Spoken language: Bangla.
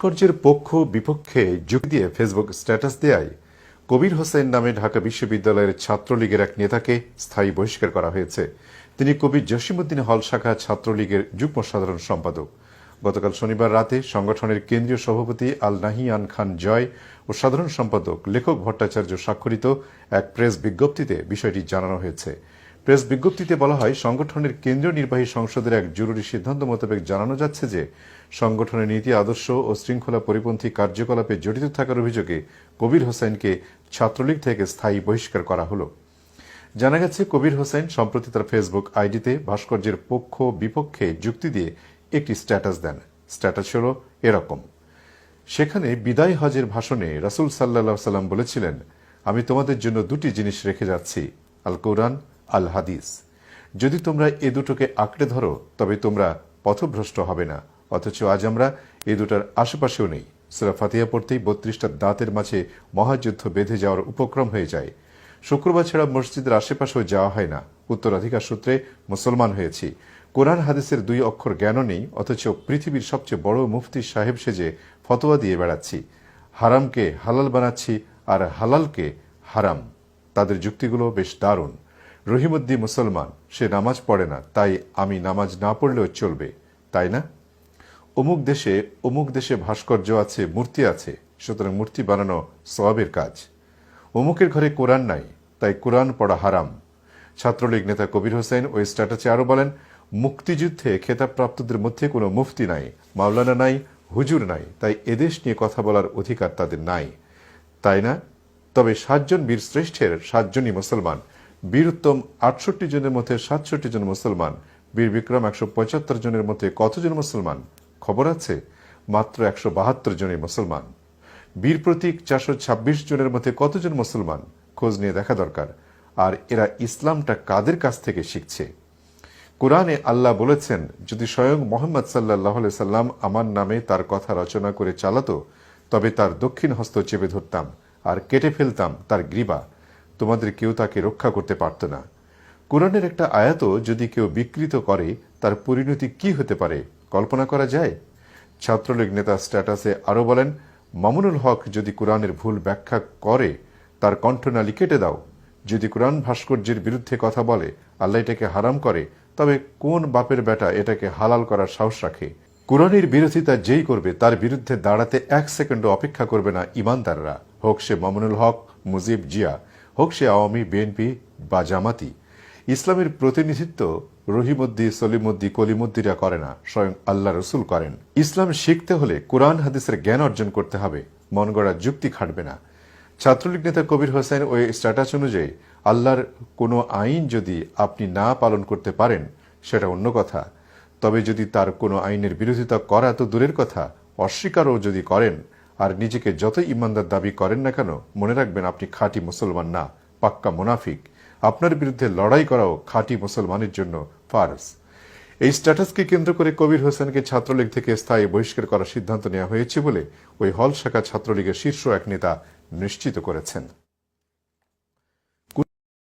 ভাস্কর্যের পক্ষ বিপক্ষে যুক্তি দিয়ে ফেসবুক স্ট্যাটাস দেয় কবির হোসেন নামে ঢাকা বিশ্ববিদ্যালয়ের ছাত্রলীগের এক নেতাকে স্থায়ী বহিষ্কার করা হয়েছে। তিনি কবি জসিমুদ্দিন হল শাখা ছাত্রলীগের যুগ্ম সাধারণ সম্পাদক। গতকাল শনিবার রাতে সংগঠনের কেন্দ্রীয় সভাপতি আল নাহিয়ান খান জয় ও সাধারণ সম্পাদক লেখক ভট্টাচার্য স্বাক্ষরিত এক প্রেস বিজ্ঞপ্তিতে বিষয়টি জানানো হয়েছে। প্রেস বিজ্ঞপ্তিতে বলা হয়, সংগঠনের কেন্দ্রীয় নির্বাহী সংসদের এক জরুরি সিদ্ধান্ত মোতাবেক জানানো যাচ্ছে যে, সংগঠনের নীতি আদর্শ ও শৃঙ্খলা পরিপন্থী কার্যকলাপে জড়িত থাকার অভিযোগে কবির হোসেনকে ছাত্রলীগ থেকে স্থায়ী বহিষ্কার করা হলো। জানা গেছে, কবির হোসেন সম্প্রতি তার ফেসবুক আইডিতে ভাস্কর্যের পক্ষ বিপক্ষে যুক্তি দিয়ে একটি স্ট্যাটাস দেন। স্ট্যাটাস হল এরকম। সেখানে বিদায় হজের ভাষণে রাসুল সাল্লাহ সাল্লাম বলেছিলেন, আমি তোমাদের জন্য দুটি জিনিস রেখে যাচ্ছি। আল কোরআন আল হাদিস যদি তোমরা এ দুটোকে আঁকড়ে ধরো, তবে তোমরা পথভ্রষ্ট হবে না। অথচ আজ আমরা এ দুটার আশেপাশেও নেই। সুরা ফাতিহা পড়তেই বত্রিশটা দাঁতের মাঝে মহাযুদ্ধ বেঁধে যাওয়ার উপক্রম হয়ে যায়। শুক্রবার ছাড়া মসজিদের আশেপাশেও যাওয়া হয় না। উত্তরাধিকার সূত্রে মুসলমান হয়েছি। কোরআন হাদিসের দুই অক্ষর জ্ঞানও নেই, অথচ পৃথিবীর সবচেয়ে বড় মুফতি সাহেব সেজে ফতোয়া দিয়ে বেড়াচ্ছি। হারামকে হালাল বানাচ্ছি আর হালালকে হারাম। তাদের যুক্তিগুলো বেশ দারুণ। রহিমুদ্দি মুসলমান, সে নামাজ পড়ে না, তাই আমি নামাজ না পড়লেও চলবে, তাই না? অমুক দেশে অমুক দেশে ভাস্কর্য আছে, মূর্তি আছে, সুতরাং মূর্তি বানানো সওয়াবের কাজ। অমুকের ঘরে কোরআন নাই, তাই কোরআন পড়া হারাম। ছাত্রলীগ নেতা কবির হোসেন ওই স্ট্যাটাসে আরও বলেন, মুক্তিযুদ্ধে খেতাবপ্রাপ্তদের মধ্যে কোনো মুফতি নাই, মাওলানা নাই, হুজুর নাই, তাই এদেশ নিয়ে কথা বলার অধিকার তাদের নাই, তাই না? তবে সাতজন বীর শ্রেষ্ঠের সাতজনই মুসলমান বীর উত্তম আটষট্টি জনের মধ্যে সাতষট্টি জন মুসলমান, বীর বিক্রম একশো পঁচাত্তর জনের মধ্যে কতজন মুসলমান? খবর আছে, মাত্র একশো বাহাত্তর জনই মুসলমান। বীর প্রতীক চারশো ছাব্বিশ জনের মধ্যে কতজন মুসলমান? খোঁজ নিয়ে দেখা দরকার। আর এরা ইসলামটা কাদের কাছ থেকে শিখছে? কোরআনে আল্লাহ বলেছেন, যদি স্বয়ং মোহাম্মদ সাল্লাহ সাল্লাম আমার নামে তার কথা রচনা করে চালাতো, তবে তার দক্ষিণ হস্ত চেপে ধরতাম আর কেটে ফেলতাম তার গ্রীবা। তোমাদের কেউ তাকে রক্ষা করতে পারত না। কোরআনের একটা আয়াত যদি কেউ বিকৃত করে, তার পরিণতি কি হতে পারে, কল্পনা করা যায়? ছাত্রলীগ নেতা স্ট্যাটাসে আরও বলেন, মামুনুল হক যদি কোরআনের ভুল ব্যাখ্যা করে, তার কণ্ঠনালী কেটে দাও। যদি কোরআন ভাস্কর্যের বিরুদ্ধে কথা বলে, আল্লাহ এটাকে হারাম করে, তবে কোন বাপের বেটা এটাকে হালাল করার সাহস রাখে? কোরআনের বিরোধিতা যেই করবে, তার বিরুদ্ধে দাঁড়াতে এক সেকেন্ডও অপেক্ষা করবে না ইমানদাররা। হোক সে মামুনুল হক, মুজিব জিয়া। হোক সে আওয়ামী, বিএনপি বা জামাতি। ইসলামের প্রতিনিধিত্ব রহিমুদ্দি, সলিমুদ্দি, কলিমুদ্দিরা করে না, স্বয়ং আল্লাহ রসুল করেন। ইসলাম শিখতে হলে কোরআন হাদিসের জ্ঞান অর্জন করতে হবে মন গড়া যুক্তি খাটবে না। ছাত্রলীগ নেতা কবির হোসেন ওই স্ট্যাটাস অনুযায়ী, আল্লাহর কোনো আইন যদি আপনি না পালন করতে পারেন, সেটা অন্য কথা। তবে যদি তার কোনো আইনের বিরোধিতা করা তো দূরের কথা, অস্বীকারও যদি করেন আর নিজেকে যত ইমানদার দাবি করেন না কেন, মনে রাখবেন আপনি খাঁটি মুসলমান না, পাক্কা মুনাফিক। আপনার বিরুদ্ধে লড়াই করাও খাঁটি মুসলমানের জন্য ফার্স এই স্ট্যাটাসকে কেন্দ্র করে কবির হোসেনকে ছাত্রলীগ থেকে স্থায়ী বহিষ্কার করার সিদ্ধান্ত নেওয়া হয়েছে বলে ওই হল শাখা ছাত্রলীগের শীর্ষ এক নেতা নিশ্চিত করেছেন।